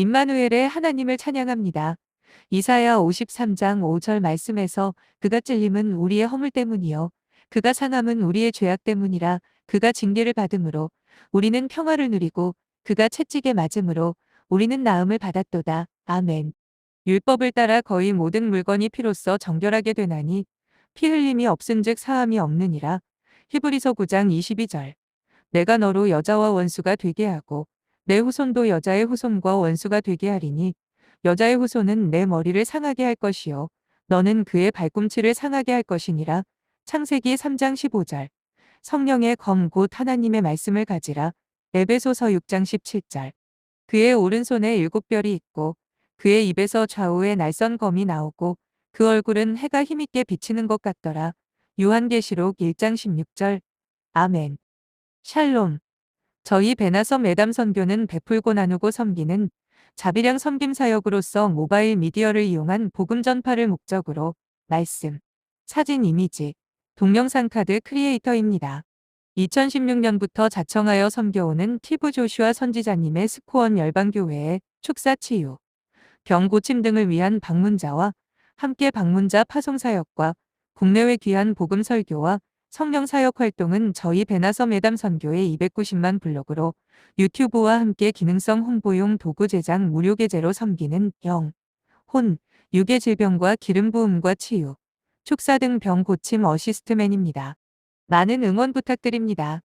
임마누엘의 하나님을 찬양합니다. 이사야 53장 5절 말씀에서 그가 찔림은 우리의 허물 때문이요 그가 상함은 우리의 죄악 때문이라 그가 징계를 받음으로 우리는 평화를 누리고 그가 채찍에 맞음으로 우리는 나음을 받았도다. 아멘. 율법을 따라 거의 모든 물건이 피로써 정결하게 되나니 피 흘림이 없은즉 사함이 없느니라. 히브리서 9장 22절. 내가 너로 여자와 원수가 되게 하고 내 후손도 여자의 후손과 원수가 되게 하리니 여자의 후손은 내 머리를 상하게 할 것이요 너는 그의 발꿈치를 상하게 할 것이니라. 창세기 3장 15절. 성령의 검 곧 하나님의 말씀을 가지라. 에베소서 6장 17절. 그의 오른손에 일곱 별이 있고 그의 입에서 좌우에 날선 검이 나오고 그 얼굴은 해가 힘있게 비치는 것 같더라. 요한계시록 1장 16절. 아멘. 샬롬. 저희 베나섬 애담 선교는 베풀고 나누고 섬기는 자비량 섬김 사역으로서 모바일 미디어를 이용한 복음 전파를 목적으로 말씀, 사진 이미지, 동영상 카드 크리에이터입니다. 2016년부터 자청하여 섬겨오는 티브 조슈아 선지자님의 스코원 열방교회의 축사 치유, 병 고침 등을 위한 방문자와 함께 방문자 파송 사역과 국내외 귀한 복음 설교와 성령 사역 활동은 저희 베나섬 애담 선교의 290만 블로그로 유튜브와 함께 기능성 홍보용 도구 제작 무료 계제로 섬기는 영, 혼, 유괴 질병과 기름 부음과 치유, 축사 등 병 고침 어시스트맨입니다. 많은 응원 부탁드립니다.